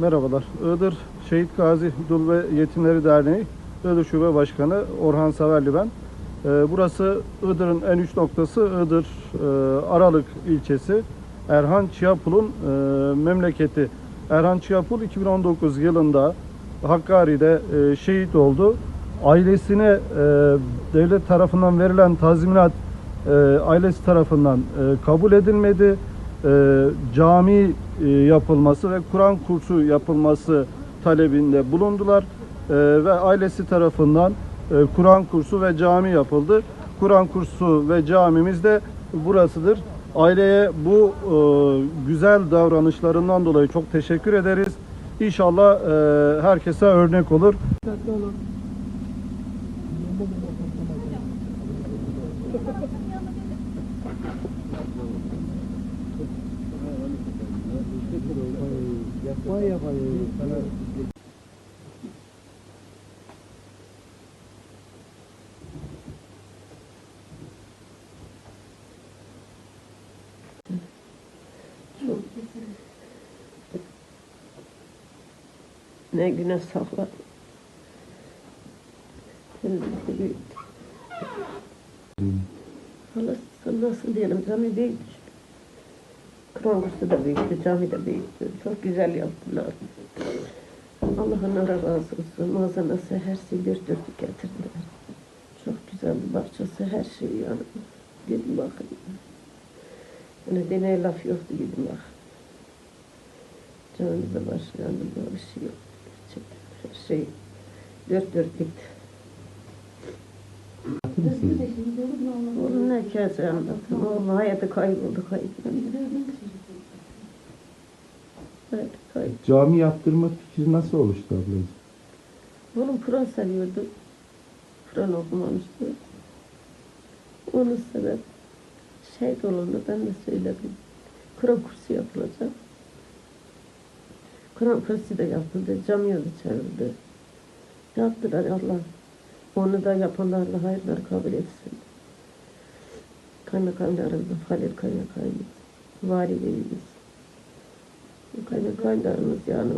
Merhabalar. Iğdır Şehit Gazi Dul ve Yetimleri Derneği Iğdır Şube Başkanı Orhan Severli ben. Ee, Burası Iğdır'ın en üç noktası Iğdır e, Aralık ilçesi. Erhan Çiyapul'un e, memleketi. Erhan Çiyapul 2019 yılında Hakkari'de e, şehit oldu. Ailesine devlet tarafından verilen tazminat ailesi tarafından kabul edilmedi. E, cami e, yapılması ve Kur'an kursu yapılması talebinde bulundular. E, ve ailesi tarafından e, Kur'an kursu ve cami yapıldı. Kur'an kursu ve camimiz de burasıdır. Aileye bu e, güzel davranışlarından dolayı çok teşekkür ederiz. İnşallah e, herkese örnek olur. Ne güne saklar. Temizlikte büyüdü. Hala nasıl diyelim cami büyüktü. Kur'an kursu da büyüktü, cami de büyüktü. Çok güzel yaptılar. Allah onlara razı olsun. Malzemesi her şeyi dört dörtlük getirdiler. Çok güzel bir bahçesi, her şey yani. Gidin bakın. Yani demeye laf yoktu gidin bak. Camimizde başlayandı böyle bir şey yok. Gerçekten her şey dört dörtlüktü. Oğlum ne hikayesi anlattım. Oğlum hayatı kayboldu kayboldu. Cami yaptırma fikri nasıl oluştu ablacığım? Oğlum Kur'an seviyordu. Kur'an okumamıştı. Onun sebep şehit olundu ben de söyledim. Kur'an kursu yapılacak. Kur'an kursu da yapıldı. Camiye de çevirdi. Yaptılar Allah. Onu da yapanlarla hayırlar kabul etsin. Kaymakamlarımız, Halil Kaymakamımız, valiliğimiz, kaymakamlarımız yani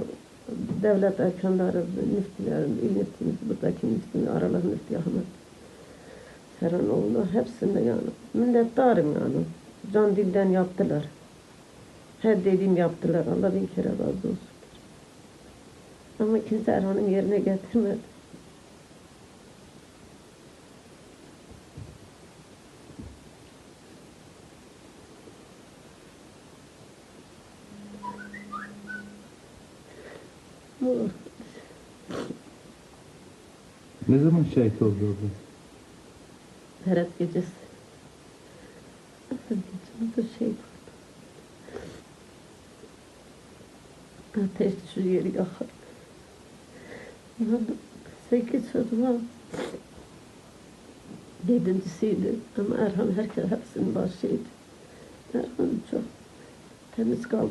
devlet erkanları, müftülerimiz, il müftümüz, buradaki müftümüz, aralar müftü Ahmet Serhanoğlu hepsinde yani. Minnettarım yani. Can dilden yaptılar. Her dediğim yaptılar. Allah bin kere razı olsun. Ama kimse Erhan'ın yerine getirmedi. Ne zaman şehit oldu abla? Berat gecesi. Gecemde şey vardı. Ateş şu yeri yakar. Sekiz çocuğum var. Yedincisiydi. Ama Erhan herkes hepsinin başıydı. Erhan çok temiz kaldı.